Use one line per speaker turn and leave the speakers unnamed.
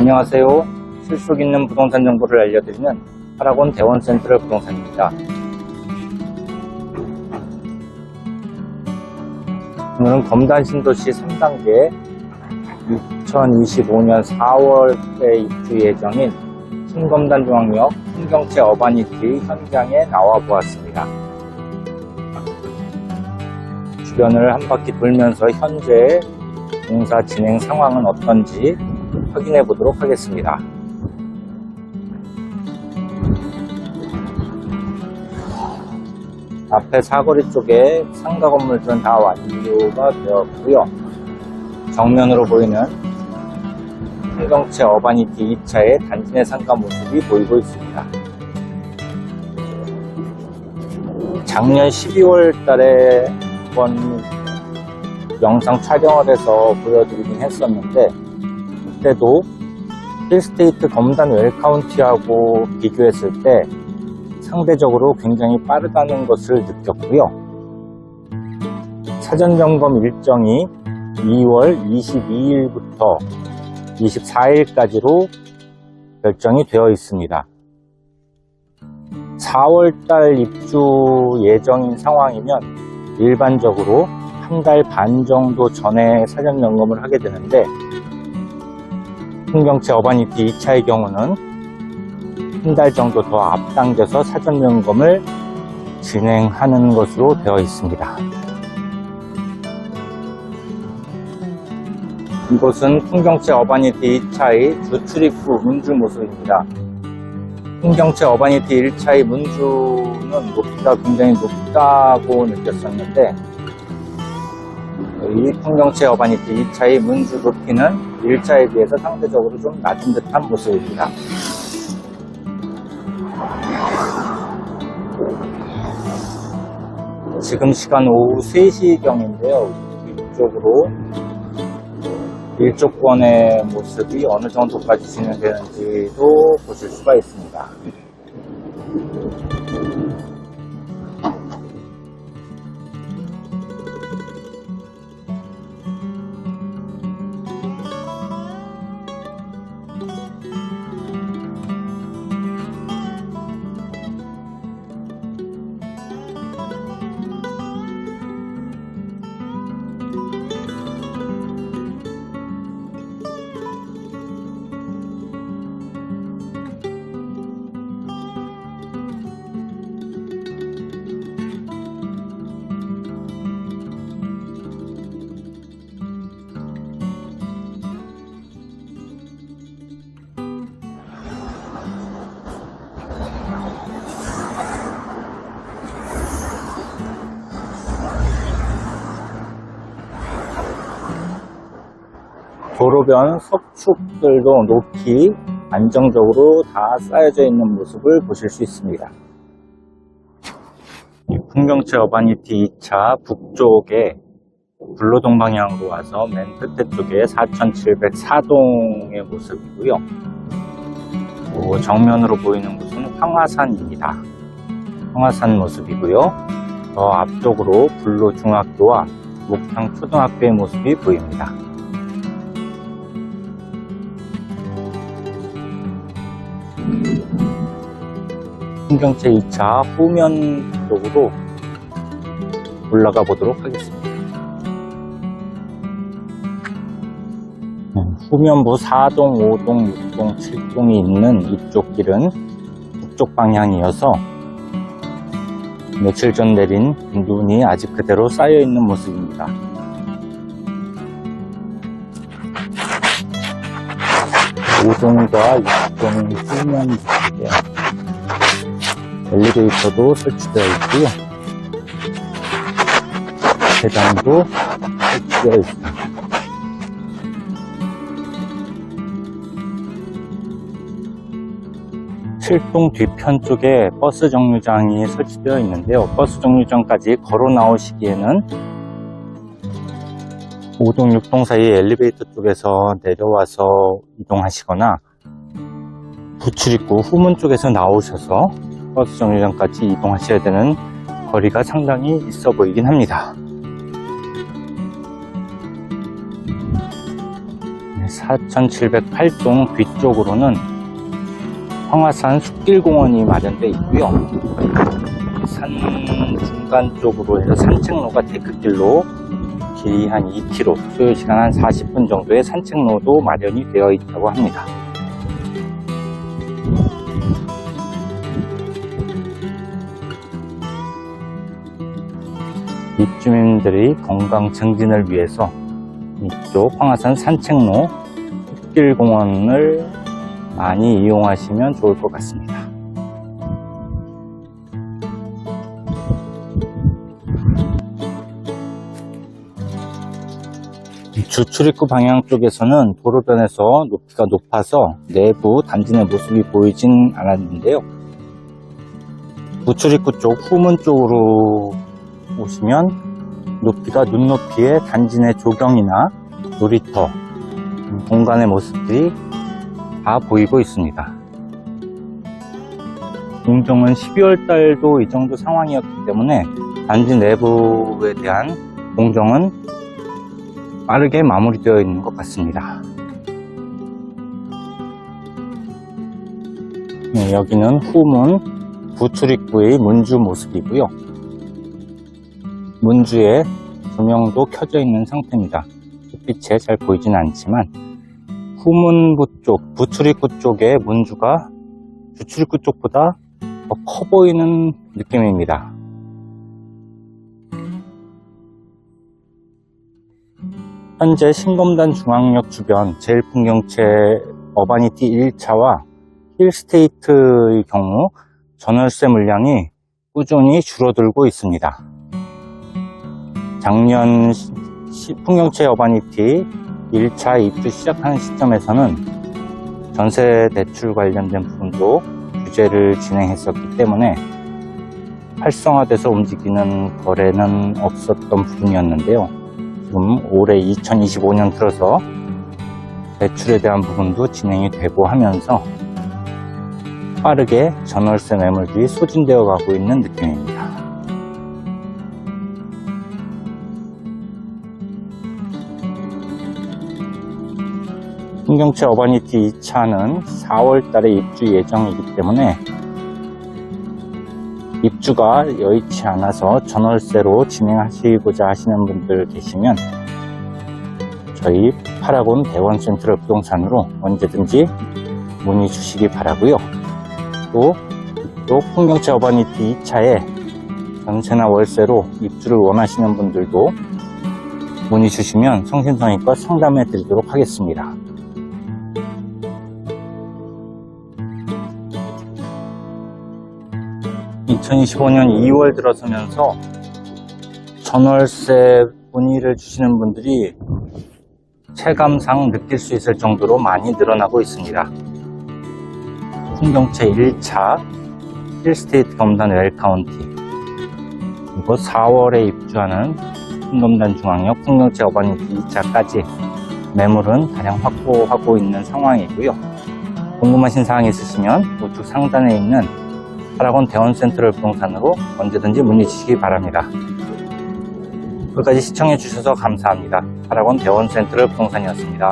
안녕하세요. 실속 있는 부동산 정보를 알려드리는 파라곤 대원센트럴 부동산입니다. 오늘은 검단 신도시 3단계 2025년 4월에 입주 예정인 신검단 중앙역 풍경채 어바니티 현장에 나와 보았습니다. 주변을 한 바퀴 돌면서 현재 공사 진행 상황은 어떤지 확인해 보도록 하겠습니다. 앞에 사거리 쪽에 상가 건물들은 다 완료가 되었고요. 정면으로 보이는 풍경채 어바니티 2차의 단지 내 상가 모습이 보이고 있습니다. 작년 12월 달에 한번 영상 촬영을 해서 보여드리긴 했었는데 그 때도 힐스테이트 검단 웰카운티하고 비교했을 때 상대적으로 굉장히 빠르다는 것을 느꼈고요. 사전 점검 일정이 2월 22일부터 24일까지로 결정이 되어 있습니다. 4월달 입주 예정인 상황이면 일반적으로 한 달 반 정도 전에 사전 점검을 하게 되는데 풍경채 어바니티 2차의 경우는 한 달 정도 더 앞당겨서 사전 점검을 진행하는 것으로 되어 있습니다. 이곳은 풍경채 어바니티 2차의 주출입구 문주 모습입니다. 풍경채 어바니티 1차의 문주는 높이가 굉장히 높다고 느꼈었는데 이 풍경채 어바니티 2차의 문주 높이는 1차에 비해서 상대적으로 좀 낮은 듯한 모습입니다. 지금 시간 오후 3시경인데요. 이쪽으로 일조권의 모습이 어느 정도까지 진행되는지도 보실 수가 있습니다. 도로변 석축들도 높이 안정적으로 다 쌓여져 있는 모습을 보실 수 있습니다. 이 풍경채 어바니티 2차 북쪽에 불로동 방향으로 와서 맨 끝에 쪽에 4704동의 모습이고요. 그 정면으로 보이는 곳은 황화산입니다. 황화산 모습이고요. 더 앞쪽으로 불로중학교와 목탕 초등학교의 모습이 보입니다. 풍경채 2차 후면 쪽으로 올라가 보도록 하겠습니다. 음, 후면부 4동, 5동, 6동, 7동이 있는 이쪽 길은 북쪽 방향이어서 며칠 전 내린 눈이 아직 그대로 쌓여 있는 모습입니다. 오동과 6동 후면 쪽에 엘리베이터도 설치되어 있고요. 계단도 설치되어 있습니다. 칠동 뒤편 쪽에 버스 정류장이 설치되어 있는데요. 버스 정류장까지 걸어 나오시기에는 5동, 6동 사이 엘리베이터 쪽에서 내려와서 이동하시거나 부출입구 후문 쪽에서 나오셔서 버스 정류장까지 이동하셔야 되는 거리가 상당히 있어 보이긴 합니다. 네, 4708동 뒤쪽으로는 황화산 숲길공원이 마련되어 있고요. 산 중간 쪽으로 해서 산책로가 데크길로 길이 한 2km, 소요시간 한 40분 정도의 산책로도 마련이 되어 있다고 합니다. 주민들의 건강 증진을 위해서 이쪽 황하산 산책로 숲길공원을 많이 이용하시면 좋을 것 같습니다. 이 주출입구 방향 쪽에서는 도로변에서 높이가 높아서 내부 단지 내 모습이 보이진 않았는데요. 우출입구 쪽 후문 쪽으로 오시면 높이가 눈높이의 단지 내 조경이나 놀이터, 음, 공간의 모습들이 다 보이고 있습니다. 공정은 12월 달도 이 정도 상황이었기 때문에 단지 내부에 대한 공정은 빠르게 마무리되어 있는 것 같습니다. 네, 여기는 후문 부출입구의 문주 모습이고요. 문주에 조명도 켜져 있는 상태입니다. 빛에 잘 보이진 않지만 후문부 쪽, 부출입구 쪽의 문주가 주출입구 쪽보다 더 커 보이는 느낌입니다. 현재 신검단 중앙역 주변 제일 풍경채 어바니티 1차와 힐스테이트의 경우 전월세 물량이 꾸준히 줄어들고 있습니다. 작년 시- 풍경채 어바니티 1차 입주 시작하는 시점에서는 전세 대출 관련된 부분도 규제를 진행했었기 때문에 활성화돼서 움직이는 거래는 없었던 부분이었는데요. 지금 올해 2025년 들어서 대출에 대한 부분도 진행이 되고 하면서 빠르게 전월세 매물들이 소진되어 가고 있는 느낌입니다. 풍경채 어바니티 2차는 4월 달에 입주 예정이기 때문에 입주가 여의치 않아서 전월세로 진행하시고자 하시는 분들 계시면 저희 파라곤 대원 센트럴 부동산으로 언제든지 문의 주시기 바라고요. 또 이쪽 풍경채 어바니티 2차에 전세나 월세로 입주를 원하시는 분들도 문의 주시면 성심성의껏 상담해 드리도록 하겠습니다. 2025년 2월 들어서면서 전월세 문의를 주시는 분들이 체감상 느낄 수 있을 정도로 많이 늘어나고 있습니다. 풍경채 1차 힐스테이트 검단 웰카운티 그리고 4월에 입주하는 풍검단 중앙역 풍경채 어바니티 2차까지 매물은 다량 확보하고 있는 상황이고요. 궁금하신 사항 있으시면 우측 상단에 있는 파라곤 대원 센트럴 부동산으로 언제든지 문의 주시기 바랍니다. 끝까지 시청해 주셔서 감사합니다. 파라곤 대원 센트럴 부동산이었습니다.